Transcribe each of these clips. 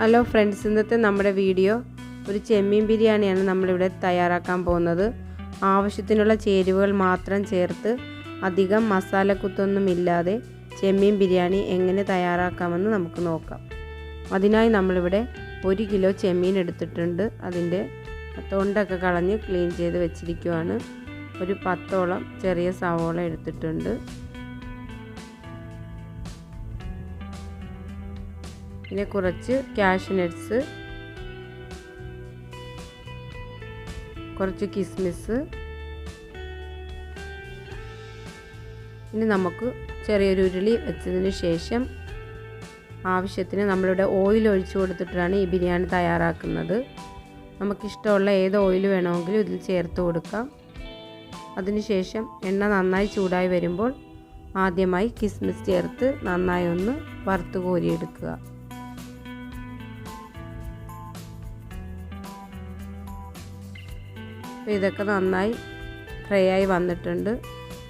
Hello friends ഇന്നത്തെ നമ്മുടെ video ഒരു ചെമ്മീൻ ബിരിയാണിയാണ് നമ്മളിവിടെ തയ്യാറാക്കാൻ പോകുന്നത്. ആവശ്യത്തിനുള്ള ചേരുവകൾ മാത്രം ചേർത്ത് അധികം മസാലക്കുത്തൊന്നും ഇല്ലാതെ ചെമ്മീൻ ബിരിയാണി എങ്ങനെ തയ്യാറാക്കാമെന്ന് നമുക്ക് നോക്കാം. അതിനായി നമ്മളിവിടെ ഒരു കിലോ ചെമ്മീൻ എടുത്തിട്ടുണ്ട്. അതിന്റെ തൊണ്ടൊക്കെ കളഞ്ഞ് ക്ലീൻ ചെയ്ത് വെച്ചിരിക്കുവാണ്. ഒരു പത്തോളം ചെറിയ സവോള എടുത്തിട്ടുണ്ട്. പിന്നെ കുറച്ച് ക്യാഷ് നട്ട്സ് കുറച്ച് കിസ്മിസ് ഇനി നമുക്ക് ചെറിയൊരു ഉരുളി വെച്ചതിന് ശേഷം ആവശ്യത്തിന് നമ്മളിവിടെ ഓയിൽ ഒഴിച്ചു കൊടുത്തിട്ടാണ് ഈ ബിരിയാണി തയ്യാറാക്കുന്നത്. നമുക്കിഷ്ടമുള്ള ഏത് ഓയിൽ വേണമെങ്കിലും ഇതിൽ ചേർത്ത് കൊടുക്കാം. അതിനുശേഷം എണ്ണ നന്നായി ചൂടായി വരുമ്പോൾ ആദ്യമായി കിസ്മിസ് ചേർത്ത് നന്നായി ഒന്ന് വറുത്ത് കോരിയെടുക്കുക. അപ്പോൾ ഇതൊക്കെ നന്നായി ഫ്രൈ ആയി വന്നിട്ടുണ്ട്.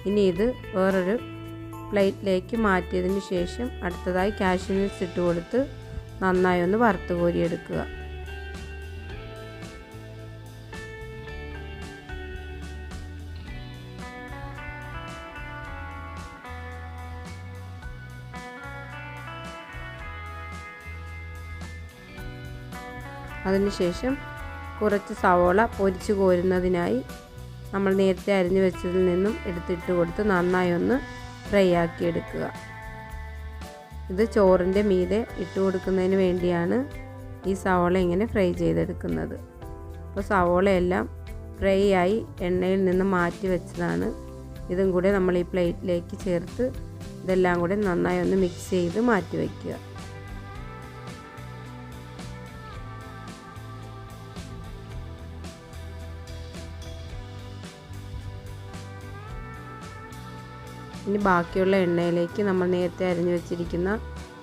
ഇനി ഇത് വേറൊരു പ്ലേറ്റിലേക്ക് മാറ്റിയതിന് ശേഷം അടുത്തതായി കാഷ്യൂനട്ട്സ് ഇട്ട് കൊടുത്ത് നന്നായി ഒന്ന് വറുത്ത് കോരിയെടുക്കുക. അതിനുശേഷം കുറച്ച് സവോള പൊരിച്ച് കോരുന്നതിനായി നമ്മൾ നേരത്തെ അരിഞ്ഞു വെച്ചതിൽ നിന്നും എടുത്തിട്ട് കൊടുത്ത് നന്നായി ഒന്ന് ഫ്രൈ ആക്കി എടുക്കുക. ഇത് ചോറിന്റെ മീതെ ഇട്ട് കൊടുക്കുന്നതിന് വേണ്ടിയാണ് ഈ സവോള ഇങ്ങനെ ഫ്രൈ ചെയ്തെടുക്കുന്നത്. അപ്പോൾ സവോളയെല്ലാം ഫ്രൈ ആയി എണ്ണയിൽ നിന്ന് മാറ്റി വെച്ചതാണ്. ഇതും കൂടെ നമ്മൾ ഈ പ്ലേറ്റിലേക്ക് ചേർത്ത് ഇതെല്ലാം കൂടെ നന്നായി ഒന്ന് മിക്സ് ചെയ്ത് മാറ്റി വയ്ക്കുക ഇനി ബാക്കിയുള്ള എണ്ണയിലേക്ക് നമ്മൾ നേരത്തെ അരിഞ്ഞു വെച്ചിരിക്കുന്ന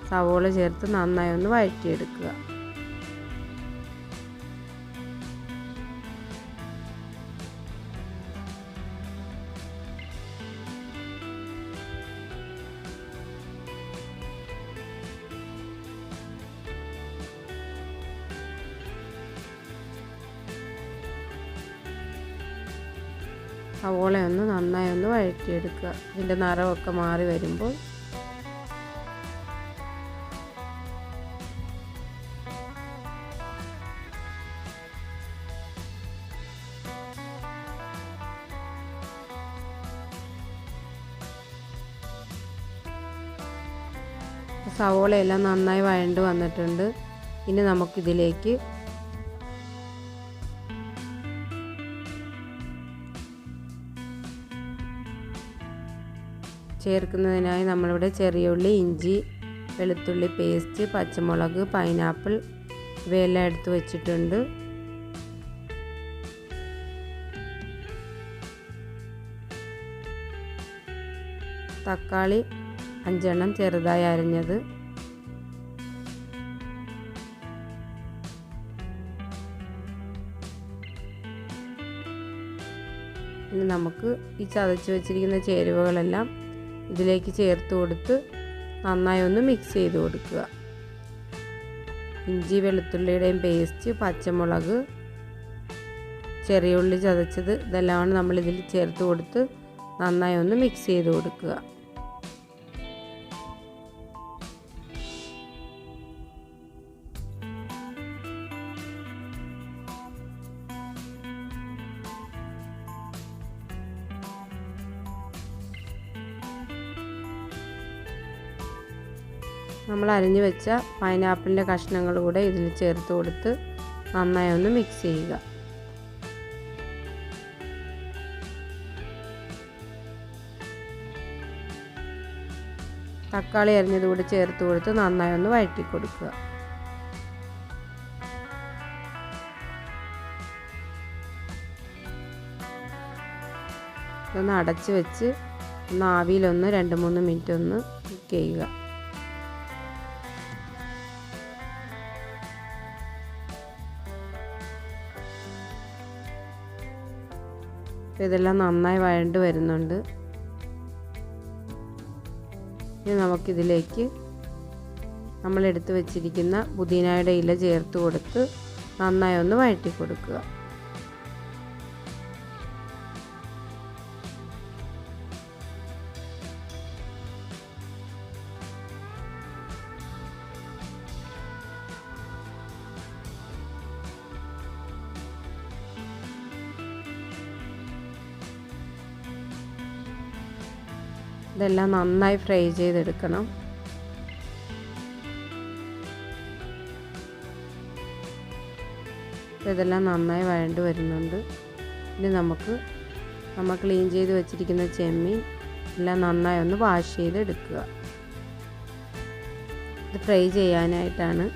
സവോള ചേർത്ത് നന്നായി ഒന്ന് വഴറ്റിയെടുക്കുക. സവോള ഒന്ന് നന്നായി ഒന്ന് വഴറ്റിയെടുക്കുക. ഇതിന്റെ നിറമൊക്കെ മാറി വരുമ്പോൾ സവോളയെല്ലാം നന്നായി വഴണ്ട് വന്നിട്ടുണ്ട്. ഇനി നമുക്കിതിലേക്ക് ചേർക്കുന്നതിനായി നമ്മളിവിടെ ചെറിയ ഉള്ളി ഇഞ്ചി വെളുത്തുള്ളി പേസ്റ്റ് പച്ചമുളക് പൈനാപ്പിൾ ഇവയെല്ലാം എടുത്ത് വച്ചിട്ടുണ്ട്. തക്കാളി അഞ്ചെണ്ണം ചെറുതായി അരിഞ്ഞത്. ഇനി നമുക്ക് ഈ ചതച്ച് വെച്ചിരിക്കുന്ന ചേരുവകളെല്ലാം ഇതിലേക്ക് ചേർത്ത് കൊടുത്ത് നന്നായി ഒന്ന് മിക്സ് ചെയ്ത് കൊടുക്കുക. ഇഞ്ചി വെളുത്തുള്ളിയുടെയും പേസ്റ്റ് പച്ചമുളക് ചെറിയ ഉള്ളി ചതച്ചത് ഇതെല്ലാമാണ് നമ്മൾ ഇതിൽ ചേർത്ത് കൊടുത്ത് നന്നായി ഒന്ന് മിക്സ് ചെയ്ത് കൊടുക്കുക. നമ്മൾ അരിഞ്ഞു വെച്ച പൈനാപ്പിളിന്റെ കഷ്ണങ്ങൾ കൂടെ ഇതിൽ ചേർത്ത് കൊടുത്ത് നന്നായി ഒന്ന് മിക്സ് ചെയ്യുക. തക്കാളി അരിഞ്ഞത് കൂടെ ചേർത്ത് കൊടുത്ത് നന്നായി ഒന്ന് വഴറ്റി കൊടുക്കുക. ഇതൊന്ന് അടച്ച് വെച്ച് ഒന്ന് ആവിയിലൊന്ന് രണ്ട് മൂന്ന് മിനിറ്റ് ഒന്ന് കുക്ക് ചെയ്യുക. അപ്പോൾ ഇതെല്ലാം നന്നായി വഴണ്ട് വരുന്നുണ്ട്. ഇനി നമുക്കിതിലേക്ക് നമ്മളെടുത്ത് വെച്ചിരിക്കുന്ന പുതിനയുടെ ഇല ചേർത്ത് കൊടുത്ത് നന്നായി ഒന്ന് വഴറ്റി കൊടുക്കുക. ഇതെല്ലാം നന്നായി ഫ്രൈ ചെയ്തെടുക്കണം. ഇതെല്ലാം നന്നായി വഴണ്ട് വരുന്നുണ്ട്. ഇനി നമുക്ക് നമ്മൾ ക്ലീൻ ചെയ്ത് വെച്ചിരിക്കുന്ന ചെമ്മീൻ എല്ലാം നന്നായി ഒന്ന് വാഷ് ചെയ്തെടുക്കുക. ഇത് ഫ്രൈ ചെയ്യാനായിട്ടാണ്.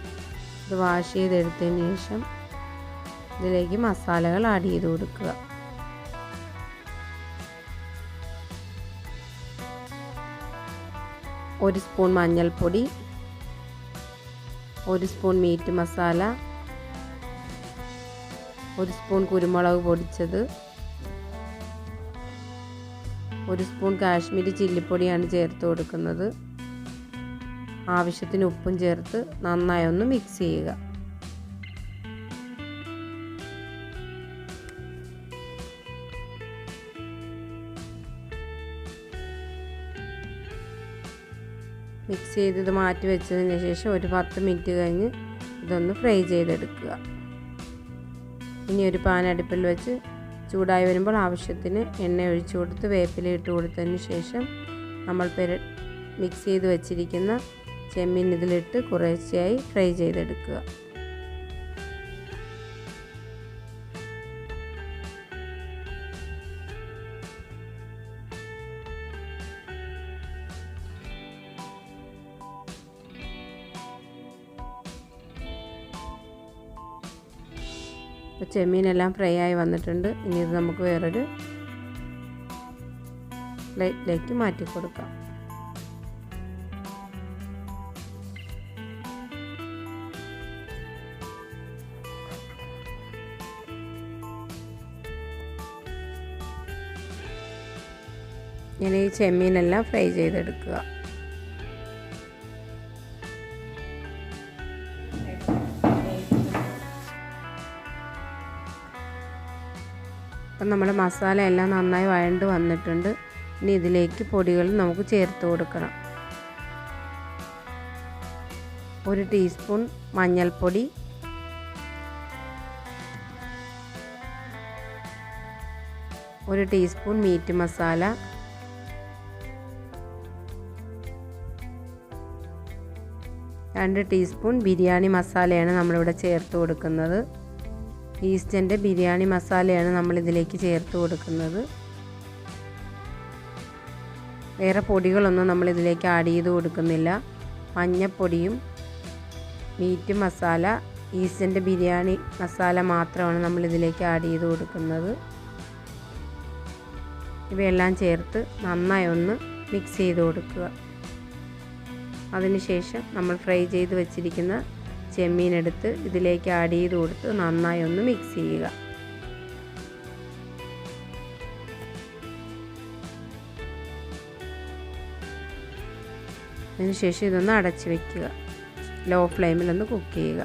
ഇത് വാഷ് ചെയ്തെടുത്തതിന് ശേഷം ഇതിലേക്ക് മസാലകൾ ആഡ് ചെയ്ത് കൊടുക്കുക. ഒരു സ്പൂൺ മഞ്ഞൾപ്പൊടി ഒരു സ്പൂൺ മീറ്റ് മസാല ഒരു സ്പൂൺ കുരുമുളക് പൊടിച്ചത് ഒരു സ്പൂൺ കാശ്മീരി ചില്ലിപ്പൊടിയാണ് ചേർത്ത് കൊടുക്കുന്നത്. ആവശ്യത്തിന് ഉപ്പും ചേർത്ത് നന്നായി ഒന്ന് മിക്സ് ചെയ്യുക. മിക്സ് ചെയ്ത് ഇത് മാറ്റി വെച്ചതിന് ശേഷം ഒരു പത്ത് മിനിറ്റ് കഴിഞ്ഞ് ഇതൊന്ന് ഫ്രൈ ചെയ്തെടുക്കുക. ഇനി ഒരു പാൻ അടുപ്പിൽ വെച്ച് ചൂടായി വരുമ്പോൾ ആവശ്യത്തിന് എണ്ണ ഒഴിച്ചു കൊടുത്ത് വേപ്പില ഇട്ട് കൊടുത്തതിന് ശേഷം നമ്മൾ പെര മിക്സ് ചെയ്ത് വെച്ചിരിക്കുന്ന ചെമ്മീൻ ഇതിലിട്ട് കുറേശ്ശെയായി ഫ്രൈ ചെയ്തെടുക്കുക. ഇപ്പോൾ ചെമ്മീനെല്ലാം ഫ്രൈ ആയി വന്നിട്ടുണ്ട്. ഇനി ഇത് നമുക്ക് വേറൊരു പ്ലേറ്റിലേക്ക് മാറ്റി കൊടുക്കാം. ഇങ്ങനെ ഈ ചെമ്മീനെല്ലാം ഫ്രൈ ചെയ്തെടുക്കുക. അപ്പം നമ്മുടെ മസാല എല്ലാം നന്നായി വഴണ്ട് വന്നിട്ടുണ്ട്. ഇനി ഇതിലേക്ക് പൊടികൾ നമുക്ക് ചേർത്ത് കൊടുക്കണം. ഒരു ടീസ്പൂൺ മഞ്ഞൾപ്പൊടി. ഒരു ടീസ്പൂൺ മീറ്റ് മസാല. രണ്ട് ടീസ്പൂൺ ബിരിയാണി മസാലയാണ് നമ്മളിവിടെ ചേർത്ത് കൊടുക്കുന്നത്. ഈസ്റ്റന്റെ ബിരിയാണി മസാലയാണ് നമ്മൾ ഇതിലേക്ക് ചേർത്ത് കൊടുക്കുന്നത്. വേറെ പൊടികളൊന്നും നമ്മൾ ഇതിലേക്ക് ആഡ് ചെയ്ത് കൊടുക്കുന്നില്ല. മഞ്ഞപ്പൊടിയും മീറ്റ് മസാല ഈസ്റ്റന്റെ ബിരിയാണി മസാല മാത്രമാണ് നമ്മൾ ഇതിലേക്ക് ആഡ് ചെയ്ത് കൊടുക്കുന്നത്. ഇവയെല്ലാം ചേർത്ത് നന്നായി ഒന്ന് മിക്സ് ചെയ്ത് കൊടുക്കുക. അതിനുശേഷം നമ്മൾ ഫ്രൈ ചെയ്ത് വെച്ചിരിക്കുന്ന ചെമ്മീൻ എടുത്ത് ഇതിലേക്ക് ആഡ് ചെയ്ത് കൊടുത്ത് നന്നായി ഒന്ന് മിക്സ് ചെയ്യുക. അതിനുശേഷം ഇതൊന്ന് അടച്ച് വെക്കുക. ലോ ഫ്ലെയിമിൽ ഒന്ന് കുക്ക് ചെയ്യുക.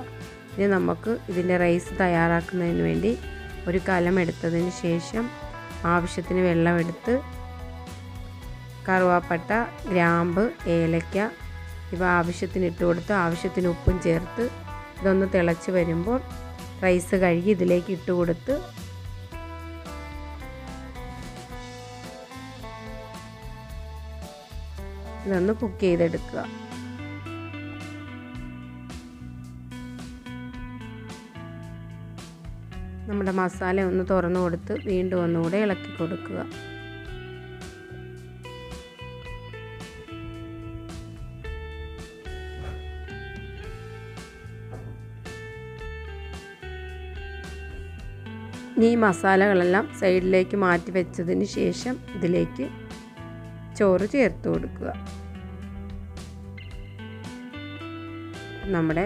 ഇനി നമുക്ക് ഇതിന്റെ റൈസ് തയ്യാറാക്കുന്നതിന് വേണ്ടി ഒരു കലം എടുത്തതിന് ശേഷം ആവശ്യത്തിന് വെള്ളമെടുത്ത് കറുവാപ്പട്ട ഗ്രാമ്പ് ഏലക്ക ഇവ ആവശ്യത്തിന് ഇട്ട് കൊടുത്ത് ആവശ്യത്തിന് ഉപ്പും ചേർത്ത് ഇതൊന്ന് തിളച്ച് വരുമ്പോൾ റൈസ് കഴുകി ഇതിലേക്ക് ഇട്ട് കൊടുത്ത് ഇതൊന്ന് കുക്ക് ചെയ്തെടുക്കുക. നമ്മുടെ മസാല ഒന്ന് തുറന്നു കൊടുത്ത് വീണ്ടും ഒന്നുകൂടെ ഇളക്കി കൊടുക്കുക. ഇനി ഈ മസാലകളെല്ലാം സൈഡിലേക്ക് മാറ്റി വെച്ചതിന് ശേഷം ഇതിലേക്ക് ചോറ് ചേർത്ത് കൊടുക്കുക. നമ്മുടെ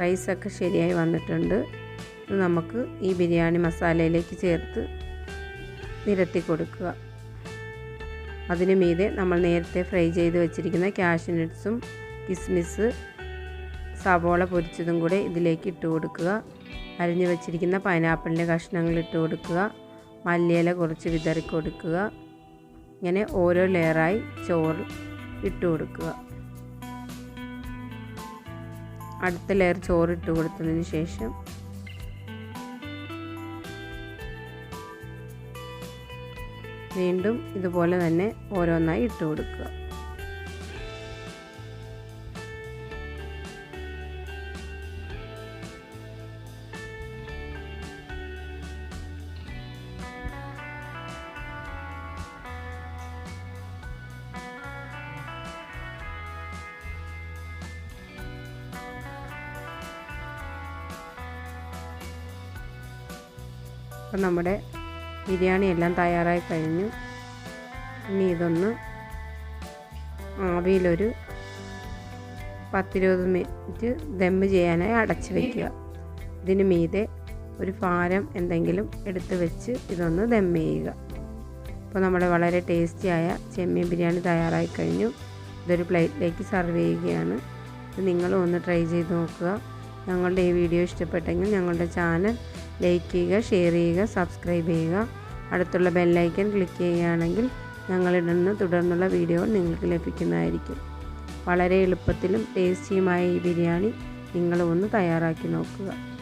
റൈസൊക്കെ ശരിയായി വന്നിട്ടുണ്ട്. ഇത് നമുക്ക് ഈ ബിരിയാണി മസാലയിലേക്ക് ചേർത്ത് നിരത്തി കൊടുക്കുക. അതിനു മീതെ നമ്മൾ നേരത്തെ ഫ്രൈ ചെയ്ത് വെച്ചിരിക്കുന്ന കാഷ്യൂ നട്ട്സും കിസ്മിസ് സവോള പൊരിച്ചതും കൂടെ ഇതിലേക്ക് ഇട്ട് കൊടുക്കുക. അരിഞ്ഞു വെച്ചിരിക്കുന്ന പൈനാപ്പിളിന്റെ കഷ്ണങ്ങൾ ഇട്ട് കൊടുക്കുക. മല്ലിയില കുറച്ച് വിതറി കൊടുക്കുക ഇങ്ങനെ ഓരോ ലെയറായി ചോറ് ഇട്ട് കൊടുക്കുക. അടുത്ത ലെയർ ചോറ് ഇട്ട് കൊടുത്തതിന് ശേഷം വീണ്ടും ഇതുപോലെ തന്നെ ഓരോന്നായി ഇട്ട് കൊടുക്കുക. അപ്പം നമ്മുടെ ബിരിയാണി എല്ലാം തയ്യാറായി കഴിഞ്ഞു. ഇനി ഇതൊന്ന് ആവിയിലൊരു പത്തിരുപത് മിനിറ്റ് ദമ്മ് ചെയ്യാനായി അടച്ചു വയ്ക്കുക ഇതിന് മീതെ ഒരു ഭാരം എന്തെങ്കിലും എടുത്ത് വെച്ച് ഇതൊന്ന് ദമ്മ് ചെയ്യുക. അപ്പോൾ നമ്മുടെ വളരെ ടേസ്റ്റിയായ ചെമ്മീൻ ബിരിയാണി തയ്യാറായി കഴിഞ്ഞു. ഇതൊരു പ്ലേറ്റിലേക്ക് സർവ് ചെയ്യുകയാണ്. നിങ്ങളും ഒന്ന് ട്രൈ ചെയ്ത് നോക്കുക. ഞങ്ങളുടെ ഈ വീഡിയോ ഇഷ്ടപ്പെട്ടെങ്കിൽ ഞങ്ങളുടെ ചാനൽ ലൈക്ക് ചെയ്യുക ഷെയർ ചെയ്യുക സബ്സ്ക്രൈബ് ചെയ്യുക. അടുത്തുള്ള ബെല്ലൈക്കൻ ക്ലിക്ക് ചെയ്യുകയാണെങ്കിൽ ഞങ്ങളിടുന്ന തുടർന്നുള്ള വീഡിയോ നിങ്ങൾക്ക് ലഭിക്കുന്നതായിരിക്കും. വളരെ എളുപ്പത്തിലും ടേസ്റ്റിയുമായ ഈ ബിരിയാണി നിങ്ങൾ ഒന്ന് തയ്യാറാക്കി നോക്കുക.